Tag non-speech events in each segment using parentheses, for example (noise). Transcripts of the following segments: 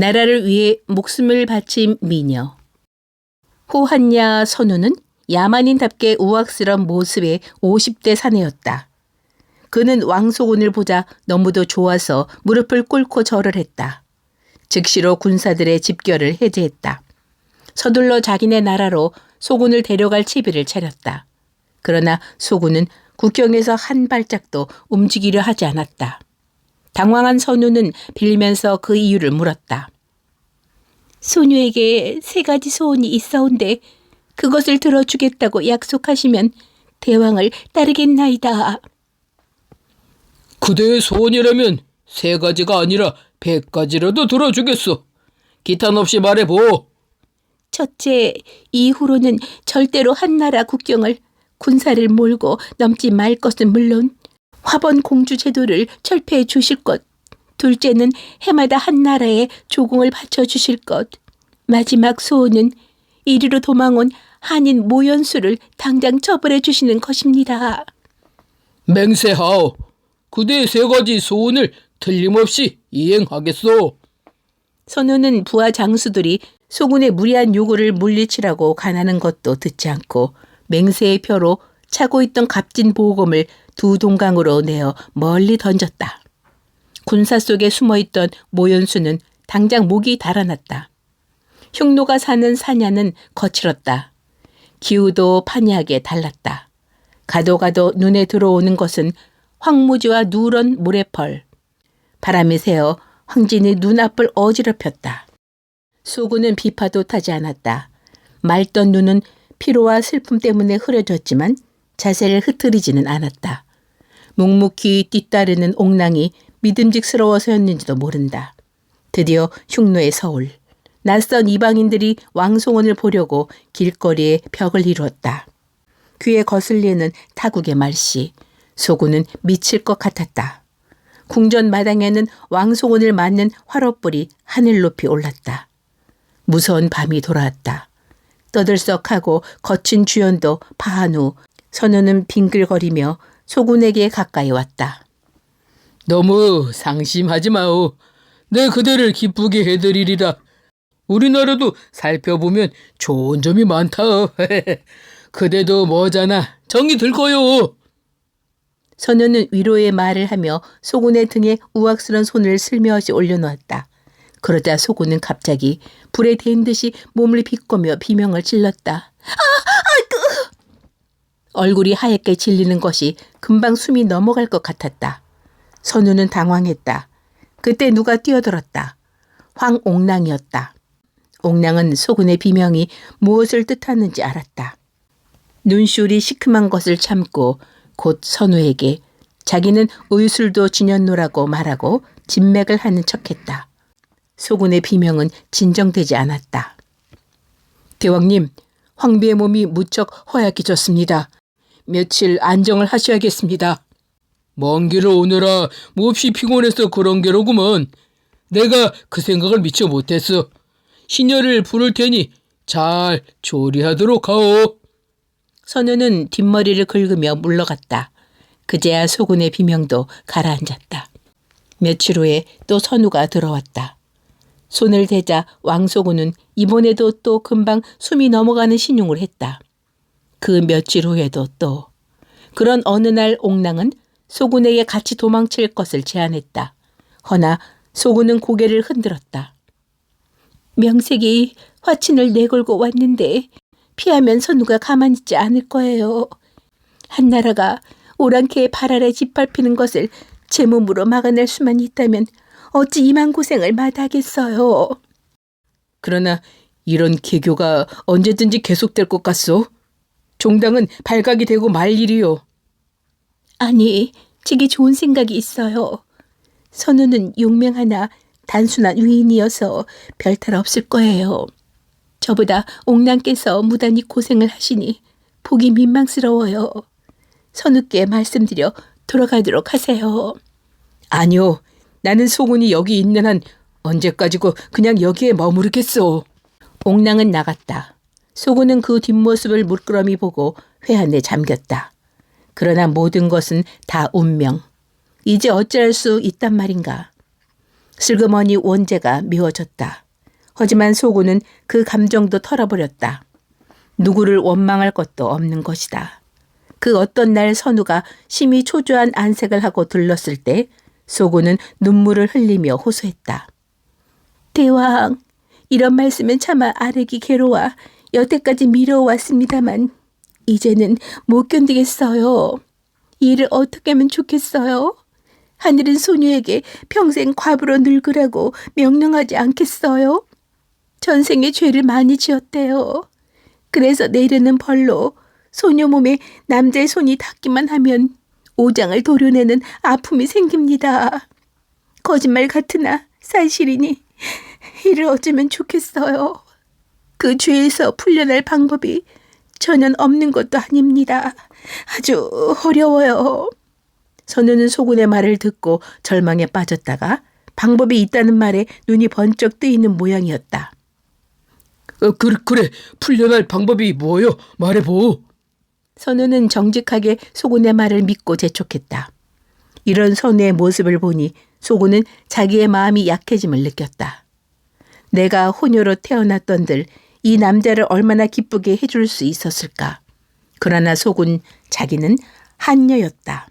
나라를 위해 목숨을 바친 미녀. 호한야 선우는 야만인답게 우악스런 모습의 50대 사내였다. 그는 왕소군을 보자 너무도 좋아서 무릎을 꿇고 절을 했다. 즉시로 군사들의 집결을 해제했다. 서둘러 자기네 나라로 소군을 데려갈 채비를 차렸다. 그러나 소군은 국경에서 한 발짝도 움직이려 하지 않았다. 당황한 선우는 빌면서 그 이유를 물었다. 소녀에게 세 가지 소원이 있어온데 그것을 들어주겠다고 약속하시면 대왕을 따르겠나이다. 그대의 소원이라면 세 가지가 아니라 백 가지라도 들어주겠소. 기탄 없이 말해보. 첫째, 이후로는 절대로 한나라 국경을 군사를 몰고 넘지 말 것은 물론 화번 공주 제도를 철폐해 주실 것. 둘째는 해마다 한나라에 조공을 바쳐 주실 것. 마지막 소원은 이리로 도망온 한인 모연수를 당장 처벌해 주시는 것입니다. 맹세하오. 그대의 세 가지 소원을 틀림없이 이행하겠소. 선우는 부하 장수들이 소군의 무리한 요구를 물리치라고 가나는 것도 듣지 않고 맹세의 표로 차고 있던 값진 보검을 두 동강으로 내어 멀리 던졌다. 군사 속에 숨어 있던 모연수는 당장 목이 달아났다. 흉노가 사는 사냐는 거칠었다. 기후도 판이하게 달랐다. 가도 가도 눈에 들어오는 것은 황무지와 누런 모래펄. 바람이 새어 황진의 눈앞을 어지럽혔다. 수구는 비파도 타지 않았다. 맑던 눈은 피로와 슬픔 때문에 흐려졌지만 자세를 흐트리지는 않았다. 묵묵히 뒤따르는 옥랑이 믿음직스러워서였는지도 모른다. 드디어 흉노의 서울. 낯선 이방인들이 왕송원을 보려고 길거리에 벽을 이루었다. 귀에 거슬리는 타국의 말씨. 소구는 미칠 것 같았다. 궁전 마당에는 왕송원을 맞는 화롯불이 하늘 높이 올랐다. 무서운 밤이 돌아왔다. 떠들썩하고 거친 주연도 파한 후 선우는 빙글거리며 소군에게 가까이 왔다. 너무 상심하지 마오. 내 그대를 기쁘게 해드리리라. 우리나라도 살펴보면 좋은 점이 많다. (laughs) 그대도 뭐잖아. 정이 들 거요. 선우는 위로의 말을 하며 소군의 등에 우악스런 손을 슬며시 올려놓았다. 그러자 소군은 갑자기 불에 댄 듯이 몸을 비꼬며 비명을 질렀다. 아, 아이고! 얼굴이 하얗게 질리는 것이 금방 숨이 넘어갈 것 같았다. 선우는 당황했다. 그때 누가 뛰어들었다. 황옥랑이었다. 옥랑은 소군의 비명이 무엇을 뜻하는지 알았다. 눈시울이 시큼한 것을 참고 곧 선우에게 자기는 의술도 지녔노라고 말하고 진맥을 하는 척했다. 소군의 비명은 진정되지 않았다. 대왕님, 황비의 몸이 무척 허약해졌습니다. 며칠 안정을 하셔야겠습니다. 먼 길을 오느라 몹시 피곤해서 그런 게로구먼. 내가 그 생각을 미처 못했어. 시녀를 부를 테니 잘 조리하도록 하오. 선우는 뒷머리를 긁으며 물러갔다. 그제야 소군의 비명도 가라앉았다. 며칠 후에 또 선우가 들어왔다. 손을 대자 왕소군은 이번에도 또 금방 숨이 넘어가는 신용을 했다. 그 며칠 후에도 또 그런 어느 날 옥랑은 소군에게 같이 도망칠 것을 제안했다. 허나 소군은 고개를 흔들었다. 명색이 화친을 내걸고 왔는데 피하면 선우가 가만히 있지 않을 거예요. 한나라가 오랑캐의 발 아래 짓밟히는 것을 제 몸으로 막아낼 수만 있다면 어찌 이만 고생을 마다하겠어요. 그러나 이런 개교가 언제든지 계속될 것 같소. 종당은 발각이 되고 말 일이요. 아니, 제게 좋은 생각이 있어요. 선우는 용맹하나 단순한 위인이어서 별탈 없을 거예요. 저보다 옥랑께서 무단히 고생을 하시니 보기 민망스러워요. 선우께 말씀드려 돌아가도록 하세요. 아니요. 나는 소군이 여기 있는 한 언제까지고 그냥 여기에 머무르겠소. 옥랑은 나갔다. 소구는 그 뒷모습을 물끄러미 보고 회한에 잠겼다. 그러나 모든 것은 다 운명. 이제 어찌할 수 있단 말인가. 슬그머니 원재가 미워졌다. 하지만 소구는 그 감정도 털어버렸다. 누구를 원망할 것도 없는 것이다. 그 어떤 날 선우가 심히 초조한 안색을 하고 들렀을 때 소구는 눈물을 흘리며 호소했다. 대왕, 이런 말씀은 차마 아래기 괴로워 여태까지 미뤄왔습니다만 이제는 못 견디겠어요. 이 일을 어떻게 하면 좋겠어요? 하늘은 소녀에게 평생 과부로 늙으라고 명령하지 않겠어요? 전생에 죄를 많이 지었대요. 그래서 내리는 벌로 소녀 몸에 남자의 손이 닿기만 하면 오장을 도려내는 아픔이 생깁니다. 거짓말 같으나 사실이니 이를 어쩌면 좋겠어요. 그 죄에서 풀려날 방법이 전혀 없는 것도 아닙니다. 아주 어려워요. 선우는 소군의 말을 듣고 절망에 빠졌다가 방법이 있다는 말에 눈이 번쩍 뜨이는 모양이었다. 어, 그래, 그래. 풀려날 방법이 뭐요? 말해보. 선우는 정직하게 소군의 말을 믿고 재촉했다. 이런 선우의 모습을 보니 소군은 자기의 마음이 약해짐을 느꼈다. 내가 호녀로 태어났던들 이 남자를 얼마나 기쁘게 해줄 수 있었을까. 그러나 속은 자기는 한녀였다.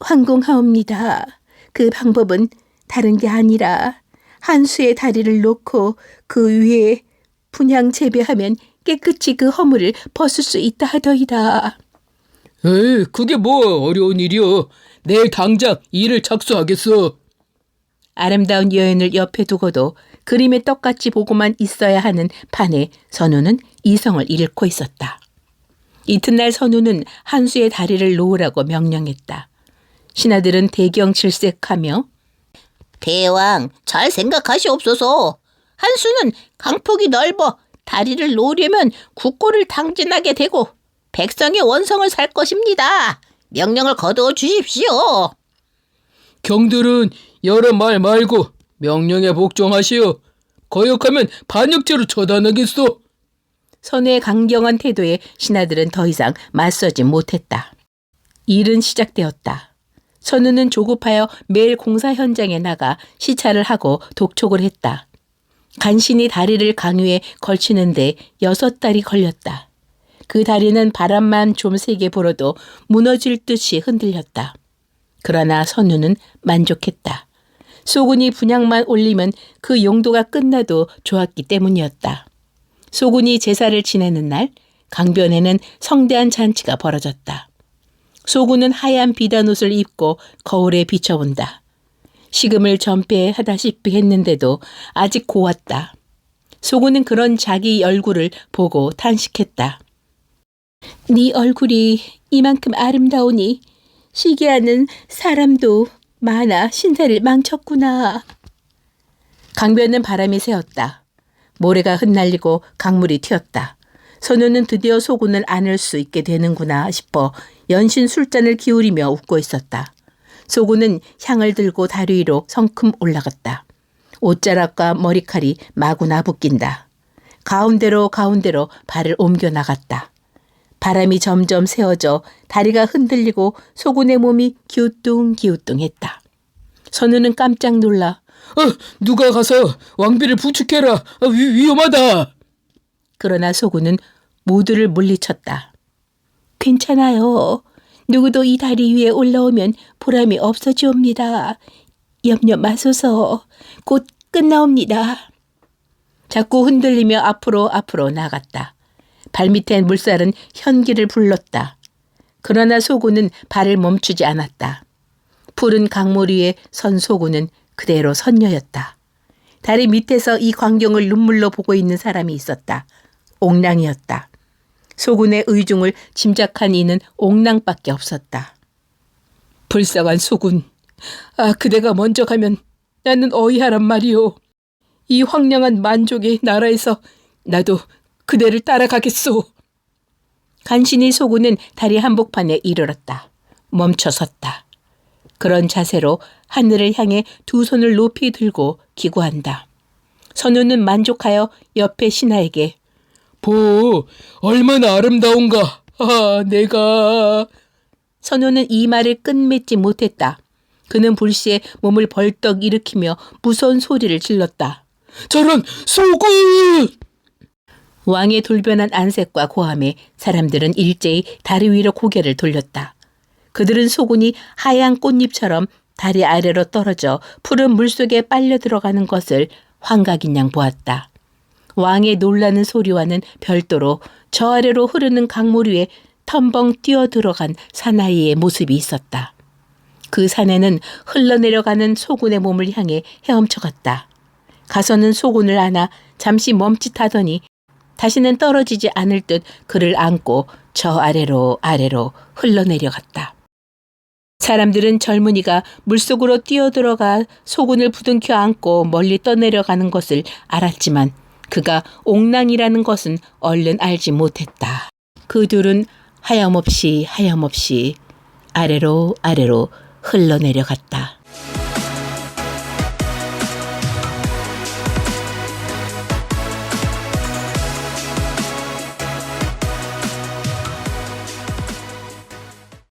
황공하옵니다. 그 방법은 다른 게 아니라 한 수의 다리를 놓고 그 위에 분양 재배하면 깨끗이 그 허물을 벗을 수 있다 하더이다. 에이, 그게 뭐 어려운 일이여. 내일 당장 일을 착수하겠어. 아름다운 여인을 옆에 두고도 그림의 떡같이 보고만 있어야 하는 판에 선우는 이성을 잃고 있었다. 이튿날 선우는 한수의 다리를 놓으라고 명령했다. 신하들은 대경칠색하며 대왕, 잘 생각하시옵소서. 한수는 강폭이 넓어 다리를 놓으려면 국고를 당진하게 되고 백성의 원성을 살 것입니다. 명령을 거두어 주십시오. 경들은 여러 말 말고 명령에 복종하시오. 거역하면 반역죄로 처단하겠소. 선우의 강경한 태도에 신하들은 더 이상 맞서지 못했다. 일은 시작되었다. 선우는 조급하여 매일 공사 현장에 나가 시찰을 하고 독촉을 했다. 간신히 다리를 강유에 걸치는데 여섯 달이 걸렸다. 그 다리는 바람만 좀 세게 불어도 무너질 듯이 흔들렸다. 그러나 선우는 만족했다. 소군이 분양만 올리면 그 용도가 끝나도 좋았기 때문이었다. 소군이 제사를 지내는 날 강변에는 성대한 잔치가 벌어졌다. 소군은 하얀 비단 옷을 입고 거울에 비춰본다. 식음을 전폐하다시피 했는데도 아직 고왔다. 소군은 그런 자기 얼굴을 보고 탄식했다. 네 얼굴이 이만큼 아름다우니 시기하는 사람도 많아 신세를 망쳤구나. 강변은 바람이 새었다. 모래가 흩날리고 강물이 튀었다. 선우는 드디어 소군을 안을 수 있게 되는구나 싶어 연신 술잔을 기울이며 웃고 있었다. 소군은 향을 들고 다리 위로 성큼 올라갔다. 옷자락과 머리칼이 마구나 붙긴다. 가운데로 가운데로 발을 옮겨 나갔다. 바람이 점점 세어져 다리가 흔들리고 소군의 몸이 기우뚱기우뚱했다. 선우는 깜짝 놀라 어, 누가 가서 왕비를 부축해라. 어, 위, 위험하다. 그러나 소군은 모두를 물리쳤다. 괜찮아요. 누구도 이 다리 위에 올라오면 보람이 없어지옵니다. 염려 마소서. 곧 끝나옵니다. 자꾸 흔들리며 앞으로 앞으로 나갔다. 발밑엔 물살은 현기를 불렀다. 그러나 소구는 발을 멈추지 않았다. 푸른 강물 위에 선 소구는 그대로 선녀였다. 다리 밑에서 이 광경을 눈물로 보고 있는 사람이 있었다. 옥랑이었다. 소군의 의중을 짐작한 이는 옥랑밖에 없었다. 불쌍한 소군. 아, 그대가 먼저 가면 나는 어이하란 말이오. 이 황량한 만족의 나라에서 나도 그대를 따라가겠소. 간신히 소군은 다리 한복판에 이르렀다. 멈춰 섰다. 그런 자세로 하늘을 향해 두 손을 높이 들고 기구한다. 선우는 만족하여 옆에 신하에게 보, 얼마나 아름다운가. 아, 내가. 선우는 이 말을 끝맺지 못했다. 그는 불시에 몸을 벌떡 일으키며 무서운 소리를 질렀다. 저런 속은! 왕의 돌변한 안색과 고함에 사람들은 일제히 다리 위로 고개를 돌렸다. 그들은 소군이 하얀 꽃잎처럼 다리 아래로 떨어져 푸른 물속에 빨려 들어가는 것을 환각인 양 보았다. 왕의 놀라는 소리와는 별도로 저 아래로 흐르는 강물 위에 텀벙 뛰어 들어간 사나이의 모습이 있었다. 그 산에는 흘러내려가는 소군의 몸을 향해 헤엄쳐갔다. 가서는 소군을 안아 잠시 멈칫하더니 다시는 떨어지지 않을 듯 그를 안고 저 아래로 아래로 흘러내려갔다. 사람들은 젊은이가 물속으로 뛰어들어가 소군을 부둥켜 안고 멀리 떠내려가는 것을 알았지만 그가 옥랑이라는 것은 얼른 알지 못했다. 그 둘은 하염없이 하염없이 아래로 아래로 흘러내려갔다.